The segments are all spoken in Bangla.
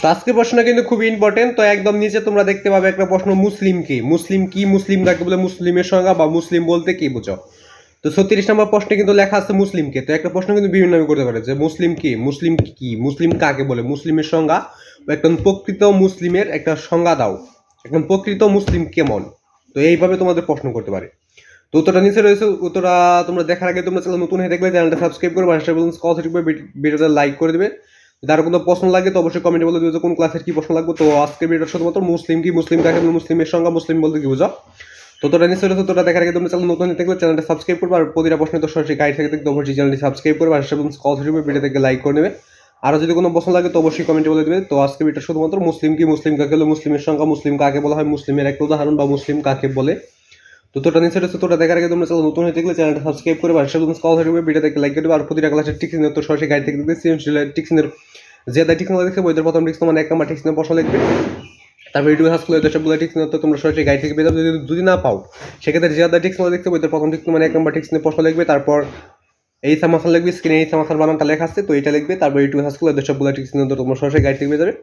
তো আজকের কিন্তু খুব ইম্পর্টেন্ট তো একদম নিচে তোমরা দেখতে পাবে একটা প্রশ্ন, মুসলিম কি? মুসলিম কি, মুসলিম কাকে বলে? মুসলিমের সংজ্ঞা বা মুসলিম বলতে কি বুঝো? তো ছত্রিশ নম্বর প্রশ্নে কিন্তু লেখা আছে মুসলিমকে তো একটা প্রশ্ন কিন্তু বিভিন্ন ভাবে করতে পারে যে, মুসলিম কি? মুসলিম কি? মুসলিম কাকে বলে? মুসলিমের সংজ্ঞা? একজন প্রকৃত মুসলিমের একটা সংজ্ঞা দাও। একদম প্রকৃত মুসলিম কেমন? তো এইভাবে তোমাদের প্রশ্ন করতে পারে। তো উত্তরটা নিচে রয়েছে, উত্তরটা তোমরা দেখার আগে তোমরা চ্যানেল নতুন হয়ে দেখবে চ্যানেলটা সাবস্ক্রাইব করবে ভিডিওটা লাইক করে দেবে। যার কোনো প্রশ্ন লাগে তো অবশ্যই কমেন্টে বলে দেবে কোন ক্লাসের কি প্রশ্ন লাগবে। তো আজকে ভিডিওটা শুধুমাত্র মুসলিম কি? মুসলিম কাকে মুসলিমের সংজ্ঞা মুসলিম বলতে কি বুঝো? তো তোরা নিশ্চয় রয়েছে তোরা দেখার আগে তোমরা চ্যানেল নতুন থাকলে চ্যানেলটা সাবস্ক্রাইব করবে আর প্রতিটা প্রশ্নের তো সরাসরি গাইড থেকে দেখতে অবশ্যই চ্যানেলটি সাবস্ক্রাইব করবে আর সেবন কল থাকবে ভিডিও থেকে লাইক করে নেবে। আরও যদি কোনো প্রশ্ন লাগে তো অবশ্যই কমেন্টে বলে দেবে। তো আজকে ভিডিওটা শুধুমাত্র মুসলিম কি? মুসলিম কাকে বলে? মুসলিমের সংখ্যা মুসলিম কাকে বলা হয়? মুসলিমের একটা উদাহরণ বা মুসলিম কাকে বলে? তো নিচে তোটা দেখার আগে তোমরা নতুন হয়ে চ্যানেলটা সাবস্ক্রাইব আর সেবন কল থাকবে ভিডিও থেকে লাইক করবে আর প্রতিটা ক্লাসের টিক্সিনের তো সরাসরি গাইড থেকে দেখবে সৃজনশীলের টিক্সিনের যে দায় দেখবে বইদের প্রথম টিক্সিন মানে এক নাম্বার টিক্সিনের প্রশ্ন লিখবে তারপর ইউটিউব হাসপাতাল হয়তো সবগুলো টিক্সিন তো তোমরা সরাসরি গাইড থেকে পেয়ে যাবে, যদি যদি না পাও, সেক্ষেত্রে যে দায় দেখতে বইদের প্রথম টিক্সিন মানে এক নাম্বার টিক্সিনের প্রশ্ন লিখবে তারপর এই সামাসাল লিখবে স্ক্রিনে এই সামাসাল বানানটা লেখা আছে, তো এটা লিখবে, তারপর ইউটিউব হাসপাতাল হয়তো সবগুলো টিক্সিন তো তোমরা সরাসরি গাইড থেকে পেয়ে যাবে।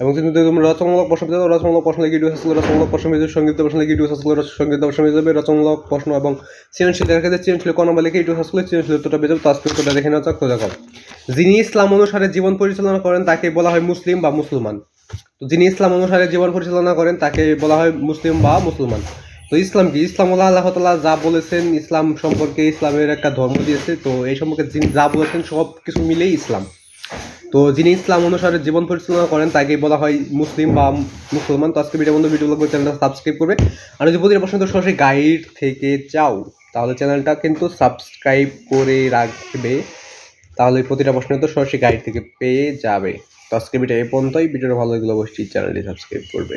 এবং তোমরা রচনামূলক প্রশ্ন পেয়ে যাও রচনামূলক প্রশ্ন লিখে ইউটিউব হাসপাতাল রচনামূলক প্রশ্ন পেয়ে সংগীত প্রশ্ন লিখে ইউটিউব হাসপাতাল সংগীত প্রশ্ন পেয়ে যাবে, রচনামূলক প্রশ্ন এবং সৃজনশীল দেখা যায় সৃজনশীল কোন নম্বর লিখে ইউটিউব হাসপাতাল সৃজনশীল উত্তরটা পেয়ে যাবে তো আজকে উত্তরটা দেখে নেওয়া যাক তো দেখো যিনি ইসলাম অনুসারে জীবন পরিচালনা করেন, তাকে বলা হয় মুসলিম বা মুসলমান। তো যিনি ইসলাম অনুসারে জীবন পরিচালনা করেন, তাকে বলা হয় মুসলিম বা মুসলমান। তো ইসলাম কি? ইসলাম আল্লাহ তালা যা বলেছেন, ইসলাম সম্পর্কে ইসলামের একটা ধর্ম দিয়েছে। তো এই সম্পর্কে যিনি যা বলেছেন সব কিছু মিলেই ইসলাম। তো যিনি ইসলাম অনুসারে জীবন পরিচালনা করেন তাকে বলা হয় মুসলিম বা মুসলমান। তো আজকে ভিডিও বন্ধু ভিডিও লাগবে চ্যানেলটা সাবস্ক্রাইব করবে। আর যদি প্রতিটা তো সরাসরি গাইড থেকে চাও, তাহলে চ্যানেলটা কিন্তু সাবস্ক্রাইব করে রাখবে। তাহলে প্রতিটা প্রশ্ন তো সরাসরি গাইড থেকে পেয়ে যাবে। তো আজকে ভিডিও এই পর্যন্তই। ভিডিওটা ভালো লাগলে অবশ্যই চ্যানেলটি সাবস্ক্রাইব করবে।